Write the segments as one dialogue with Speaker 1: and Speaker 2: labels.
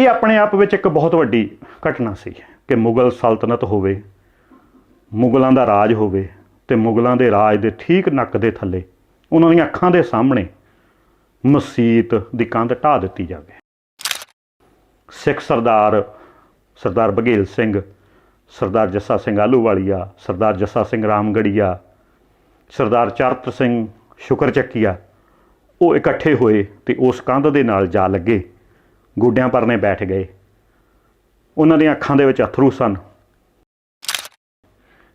Speaker 1: ਇਹ ਆਪਣੇ ਆਪ ਵਿੱਚ ਇੱਕ ਬਹੁਤ ਵੱਡੀ ਘਟਨਾ ਸੀ ਕਿ ਮੁਗਲ ਸਲਤਨਤ ਹੋਵੇ, ਮੁਗਲਾਂ ਦਾ ਰਾਜ ਹੋਵੇ ਤੇ ਮੁਗਲਾਂ ਦੇ ਰਾਜ ਦੇ ਠੀਕ ਨੱਕ ਦੇ ਥੱਲੇ ਉਹਨਾਂ ਦੀਆਂ ਅੱਖਾਂ ਦੇ ਸਾਹਮਣੇ ਮਸਜਿਦ ਦੀ ਕੰਧ ਢਾਹ ਦਿੱਤੀ ਜਾਵੇ। ਸਿੱਖ ਸਰਦਾਰ ਸਰਦਾਰ ਬਘੇਲ ਸਿੰਘ, ਸਰਦਾਰ ਜੱਸਾ ਸਿੰਘ ਆਲੂਵਾਲੀਆ ਸਰਦਾਰ ਜੱਸਾ ਸਿੰਘ ਰਾਮਗੜੀਆ, ਸਰਦਾਰ ਚਰਤ ਸਿੰਘ ਸ਼ੁਕਰਚੱਕੀਆ ਉਹ ਇਕੱਠੇ ਹੋਏ ਤੇ ਉਸ ਕੰਧ ਦੇ ਨਾਲ ਜਾ ਲੱਗੇ। ਗੋਡਿਆਂ ਪਰਨੇ ਬੈਠ ਗਏ। ਉਹਨਾਂ ਦੀਆਂ ਅੱਖਾਂ ਦੇ ਵਿੱਚ ਅਥਰੂ ਸਨ।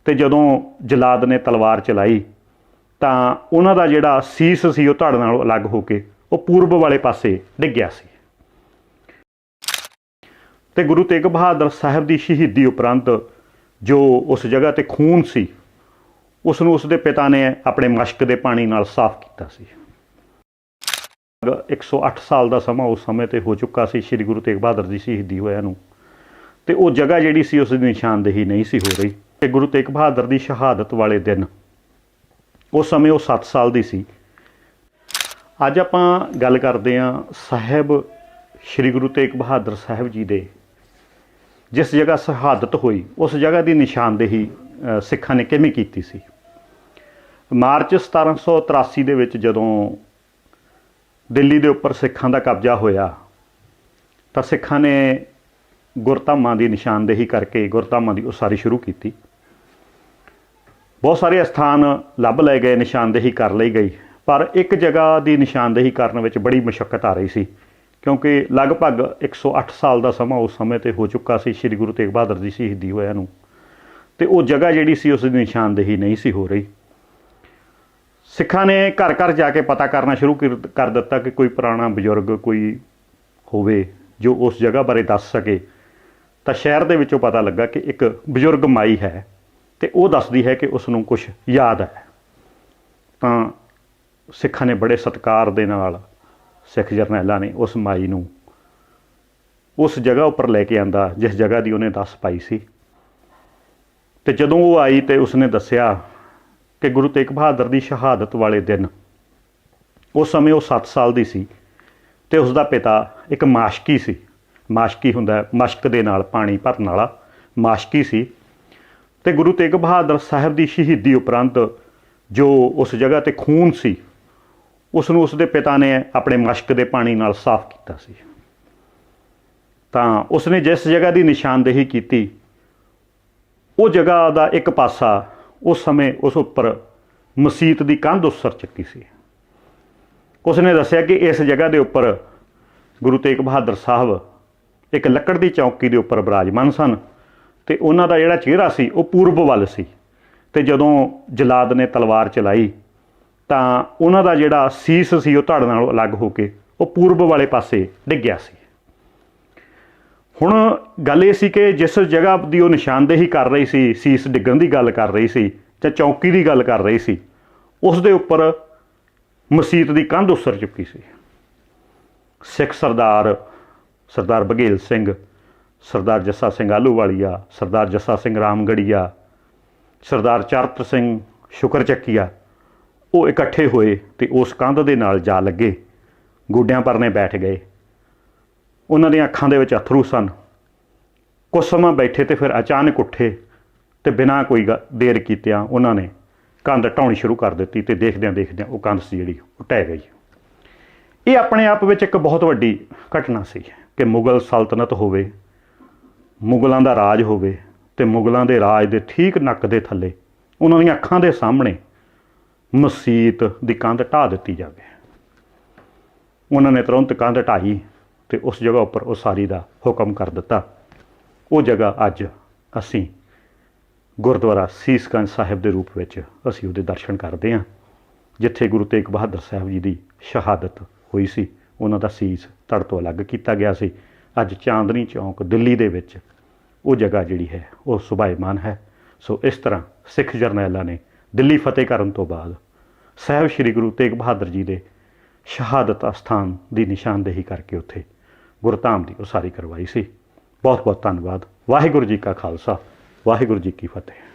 Speaker 1: ਤੇ ਜਦੋਂ ਜਲਾਦ ਨੇ ਤਲਵਾਰ ਚਲਾਈ, ਤਾਂ ਉਹਨਾਂ ਦਾ ਜਿਹੜਾ ਸੀਸ ਸੀ ਉਹ ਧੜ ਨਾਲੋਂ ਅਲੱਗ ਹੋ ਕੇ, ਉਹ ਪੂਰਬ ਵਾਲੇ ਪਾਸੇ ਡਿੱਗਿਆ ਸੀ। ਤੇ ਗੁਰੂ ਤੇਗ ਬਹਾਦਰ ਸਾਹਿਬ ਦੀ ਸ਼ਹੀਦੀ ਉਪਰੰਤ ਜੋ ਉਸ ਜਗ੍ਹਾ ਤੇ ਖੂਨ ਸੀ ਉਸ ਨੂੰ ਉਸ ਦੇ ਪਿਤਾ ਨੇ ਆਪਣੇ ਮਸ਼ਕ ਦੇ ਪਾਣੀ ਨਾਲ ਸਾਫ਼ ਕੀਤਾ ਸੀ। 108 ਸਾਲ ਦਾ ਸਮਾਂ ਉਸ ਸਮੇਂ ਤੇ ਹੋ ਚੁੱਕਾ ਸੀ, ਸ੍ਰੀ ਗੁਰੂ ਤੇਗ ਬਹਾਦਰ ਜੀ ਸ਼ਹੀਦੀ ਹੋਇਆ ਨੂੰ। ਤੇ ਉਹ ਜਗ੍ਹਾ ਜਿਹੜੀ ਸੀ, ਉਸ ਦੀ ਨਿਸ਼ਾਨਦੇਹੀ ਨਹੀਂ ਸੀ ਹੋ ਰਹੀ। ਤੇ ਗੁਰੂ ਤੇਗ ਬਹਾਦਰ ਦੀ ਸ਼ਹਾਦਤ ਵਾਲੇ ਦਿਨ, ਉਸ ਸਮੇਂ ਉਹ 7 ਸਾਲ ਦੀ ਸੀ। ਅੱਜ ਆਪਾਂ ਗੱਲ ਕਰਦੇ ਹਾਂ ਸਾਹਿਬ, ਸ੍ਰੀ ਗੁਰੂ ਤੇਗ ਬਹਾਦਰ ਸਾਹਿਬ ਜੀ ਦੇ। ਜਿਸ ਜਗ੍ਹਾ ਸ਼ਹਾਦਤ ਹੋਈ, ਉਸ ਜਗ੍ਹਾ ਦੀ ਨਿਸ਼ਾਨਦੇਹੀ ਸਿੱਖਾਂ ਨੇ ਕਿਵੇਂ ਕੀਤੀ ਸੀ? ਮਾਰਚ 1783 ਦੇ ਵਿੱਚ ਜਦੋਂ ਦਿੱਲੀ ਦੇ ਉੱਪਰ ਸਿੱਖਾਂ ਦਾ ਕਬਜ਼ਾ ਹੋਇਆ, ਤਾਂ ਸਿੱਖਾਂ ਨੇ ਗੁਰਧਾਮਾਂ ਦੀ ਨਿਸ਼ਾਨਦੇਹੀ ਕਰਕੇ ਗੁਰਧਾਮਾਂ ਦੀ ਉਸਾਰੀ ਸ਼ੁਰੂ ਕੀਤੀ। ਬਹੁਤ ਸਾਰੇ ਸਥਾਨ ਲੱਭ ਲਏ ਗਏ, ਨਿਸ਼ਾਨਦੇਹੀ ਕਰ ਲਈ ਗਈ, ਪਰ ਇੱਕ ਜਗ੍ਹਾ ਦੀ ਨਿਸ਼ਾਨਦੇਹੀ ਕਰਨ ਵਿੱਚ ਬੜੀ ਮੁਸ਼ਕਲ ਆ ਰਹੀ ਸੀ, ਕਿਉਂਕਿ ਲਗਭਗ 108 ਸਾਲ ਦਾ ਸਮਾਂ ਉਸ ਸਮੇਂ ਤੇ ਹੋ ਚੁੱਕਾ ਸੀ, ਸ੍ਰੀ ਗੁਰੂ ਤੇਗ ਬਹਾਦਰ ਜੀ ਸ਼ਹੀਦੀ ਹੋਇਆ ਨੂੰ, ਤੇ ਉਹ ਜਗ੍ਹਾ ਜਿਹੜੀ ਸੀ ਉਸ ਦੀ ਨਿਸ਼ਾਨਦੇਹੀ ਨਹੀਂ ਸੀ ਹੋ ਰਹੀ। ਸਿੱਖਾਂ ਨੇ ਘਰ ਘਰ ਜਾ ਕੇ ਪਤਾ ਕਰਨਾ ਸ਼ੁਰੂ ਕਰ- ਕਰ ਦਿੱਤਾ ਕਿ ਕੋਈ ਪੁਰਾਣਾ ਬਜ਼ੁਰਗ ਕੋਈ ਹੋਵੇ ਜੋ ਉਸ ਜਗ੍ਹਾ ਬਾਰੇ ਦੱਸ ਸਕੇ, ਤਾਂ ਸ਼ਹਿਰ ਦੇ ਵਿੱਚੋਂ ਪਤਾ ਲੱਗਾ ਕਿ ਇੱਕ ਬਜ਼ੁਰਗ ਮਾਈ ਹੈ ਤੇ ਉਹ ਦੱਸਦੀ ਹੈ ਕਿ ਉਸ ਨੂੰ ਕੁਝ ਯਾਦ ਹੈ। ਤਾਂ ਸਿੱਖਾਂ ਨੇ ਬੜੇ ਸਤਿਕਾਰ ਦੇ ਨਾਲ ਸਿੱਖ ਜਰਨੈਲਾਂ ਨੇ ਉਸ ਮਾਈ ਨੂੰ ਉਸ ਜਗ੍ਹਾ ਉੱਪਰ ਲੈ ਕੇ ਆਂਦਾ, ਜਿਸ ਜਗ੍ਹਾ ਦੀ ਉਹਨੇ ਦੱਸ ਪਾਈ ਸੀ। ਤੇ ਜਦੋਂ ਉਹ ਆਈ ਤੇ ਉਸਨੇ ਦੱਸਿਆ ਕਿ ਗੁਰੂ ਤੇਗ ਬਹਾਦਰ ਦੀ ਸ਼ਹਾਦਤ ਵਾਲੇ ਦਿਨ। ਉਸ ਸਮੇਂ ਉਹ 7 ਸਾਲ ਦੀ ਸੀ ਤੇ ਉਸ ਦਾ ਪਿਤਾ ਇੱਕ ਮਾਸ਼ਕੀ ਸੀ। ਮਾਸ਼ਕੀ ਹੁੰਦਾ ਮਸ਼ਕ ਦੇ ਨਾਲ ਪਾਣੀ ਭਰਨ ਵਾਲਾ ਮਾਸ਼ਕੀ ਸੀ। ਤੇ ਗੁਰੂ ਤੇਗ ਬਹਾਦਰ ਸਾਹਿਬ ਦੀ ਸ਼ਹੀਦੀ ਉਪਰੰਤ ਜੋ ਉਸ ਜਗ੍ਹਾ ਤੇ ਖੂਨ ਸੀ ਉਸ ਨੂੰ ਉਸ ਦੇ ਪਿਤਾ ਨੇ ਆਪਣੇ ਮਸ਼ਕ ਦੇ ਪਾਣੀ ਨਾਲ ਸਾਫ਼ ਕੀਤਾ ਸੀ। ਤਾਂ ਉਸਨੇ ਜਿਸ ਜਗ੍ਹਾ ਦੀ ਨਿਸ਼ਾਨਦੇਹੀ ਕੀਤੀ, ਉਹ ਜਗ੍ਹਾ ਦਾ ਇੱਕ ਪਾਸਾ ਉਸ ਸਮੇਂ ਉਸ ਉੱਪਰ ਮਸਜਿਦ ਦੀ ਕੰਧ ਉਸਰ ਚੱਕੀ ਸੀ। ਉਸਨੇ ਦੱਸਿਆ ਕਿ ਇਸ ਜਗ੍ਹਾ ਦੇ ਉੱਪਰ ਗੁਰੂ ਤੇਗ ਬਹਾਦਰ ਸਾਹਿਬ ਇੱਕ ਲੱਕੜ ਦੀ ਚੌਕੀ ਦੇ ਉੱਪਰ ਬਿਰਾਜਮਾਨ ਸਨ ਤੇ ਉਹਨਾਂ ਦਾ ਜਿਹੜਾ ਚਿਹਰਾ ਸੀ, ਉਹ ਪੂਰਬ ਵੱਲ ਸੀ ਤੇ ਜਦੋਂ ਜਲਾਦ ਨੇ ਤਲਵਾਰ ਚਲਾਈ ਤਾਂ ਉਹਨਾਂ ਦਾ ਜਿਹੜਾ ਸੀਸ ਸੀ, ਉਹ ਧੜ ਨਾਲੋਂ ਅਲੱਗ ਹੋ ਕੇ ਉਹ ਪੂਰਬ ਵਾਲੇ ਪਾਸੇ ਡਿੱਗਿਆ ਸੀ। ਹੁਣ ਗੱਲ ਇਹ ਸੀ ਕਿ ਜਿਸ ਜਗ੍ਹਾ ਦੀ ਉਹ ਨਿਸ਼ਾਨਦੇਹੀ ਕਰ ਰਹੀ ਸੀ, ਸੀਸ ਡਿੱਗਣ ਦੀ ਗੱਲ ਕਰ ਰਹੀ ਸੀ ਜਾਂ ਚੌਂਕੀ ਦੀ ਗੱਲ ਕਰ ਰਹੀ ਸੀ, ਉਸ ਦੇ ਉੱਪਰ ਮਸਜਿਦ ਦੀ ਕੰਧ ਉਸਰ ਚੁੱਕੀ ਸੀ। ਸਿੱਖ ਸਰਦਾਰ ਸਰਦਾਰ ਬਘੇਲ ਸਿੰਘ, ਸਰਦਾਰ ਜੱਸਾ ਸਿੰਘ ਆਲੂਵਾਲੀਆ ਸਰਦਾਰ ਜੱਸਾ ਸਿੰਘ ਰਾਮਗੜੀਆ, ਸਰਦਾਰ ਚਰਤ ਸਿੰਘ ਸ਼ੁਕਰਚੱਕੀਆ, ਉਹ ਇਕੱਠੇ ਹੋਏ ਤੇ ਉਸ ਕੰਧ ਦੇ ਨਾਲ ਜਾ ਲੱਗੇ। ਗੋਡਿਆਂ ਪਰਨੇ ਬੈਠ ਗਏ। ਉਹਨਾਂ ਦੀਆਂ ਅੱਖਾਂ ਦੇ ਵਿੱਚ ਅਥਰੂ ਸਨ। ਕੁਝ ਸਮਾਂ ਬੈਠੇ ਤੇ ਫਿਰ ਅਚਾਨਕ ਉੱਠੇ ਤੇ ਬਿਨਾਂ ਕੋਈ ਗ- ਦੇਰ ਕੀਤਿਆਂ ਉਹਨਾਂ ਨੇ ਕੰਧ ਢਾਉਣੀ ਸ਼ੁਰੂ ਕਰ ਦਿੱਤੀ ਤੇ ਦੇਖਦਿਆਂ ਦੇਖਦਿਆਂ ਉਹ ਕੰਧ ਸੀ ਜਿਹੜੀ, ਉਹ ਢਹਿ ਗਈ। ਇਹ ਆਪਣੇ ਆਪ ਵਿੱਚ ਇੱਕ ਬਹੁਤ ਵੱਡੀ ਘਟਨਾ ਸੀ ਕਿ ਮੁਗਲ ਸਲਤਨਤ ਹੋਵੇ, ਮੁਗਲਾਂ ਦਾ ਰਾਜ ਹੋਵੇ ਤੇ ਮੁਗਲਾਂ ਦੇ ਰਾਜ ਦੇ ਠੀਕ ਨੱਕ ਦੇ ਥੱਲੇ ਉਹਨਾਂ ਦੀਆਂ ਅੱਖਾਂ ਦੇ ਸਾਹਮਣੇ ਮਸਜਿਦ ਦੀ ਕੰਧ ਢਾਹ ਦਿੱਤੀ ਜਾਵੇ। ਉਹਨਾਂ ਨੇ ਤੁਰੰਤ ਕੰਧ ਢਾਈ ਤੇ ਉਸ ਜਗ੍ਹਾ ਉੱਪਰ ਉਸਾਰੀ ਦਾ ਹੁਕਮ ਕਰ ਦਿੱਤਾ। ਉਹ ਜਗ੍ਹਾ ਅੱਜ ਅਸੀਂ ਗੁਰਦੁਆਰਾ ਸੀਸਗੰਜ ਸਾਹਿਬ ਦੇ ਰੂਪ ਵਿੱਚ ਅਸੀਂ ਉਹਦੇ ਦਰਸ਼ਨ ਕਰਦੇ ਹਾਂ, ਜਿੱਥੇ ਗੁਰੂ ਤੇਗ ਬਹਾਦਰ ਸਾਹਿਬ ਜੀ ਦੀ ਸ਼ਹਾਦਤ ਹੋਈ ਸੀ। ਉਹਨਾਂ ਦਾ ਸੀਸ ਧੜ ਤੋਂ ਅਲੱਗ ਕੀਤਾ ਗਿਆ ਸੀ। ਅੱਜ ਚਾਂਦਨੀ ਚੌਂਕ ਦਿੱਲੀ ਦੇ ਵਿੱਚ ਉਹ ਜਗ੍ਹਾ ਜਿਹੜੀ ਹੈ, ਉਹ ਸੁਭਾਇਮਾਨ ਹੈ। ਸੋ ਇਸ ਤਰ੍ਹਾਂ ਸਿੱਖ ਜਰਨੈਲਾਂ ਨੇ ਦਿੱਲੀ ਫਤਿਹ ਕਰਨ ਤੋਂ ਬਾਅਦ ਸਾਹਿਬ ਸ੍ਰੀ ਗੁਰੂ ਤੇਗ ਬਹਾਦਰ ਜੀ ਦੇ ਸ਼ਹਾਦਤ ਅਸਥਾਨ ਦੀ ਨਿਸ਼ਾਨਦੇਹੀ ਕਰਕੇ ਉੱਥੇ ਗੁਰਧਾਮ ਦੀ ਉਸਾਰੀ ਕਰਵਾਈ ਸੀ। ਬਹੁਤ ਬਹੁਤ ਧੰਨਵਾਦ। ਵਾਹਿਗੁਰੂ ਜੀ ਕਾ ਖਾਲਸਾ, ਵਾਹਿਗੁਰੂ ਜੀ ਕੀ ਫਤਿਹ।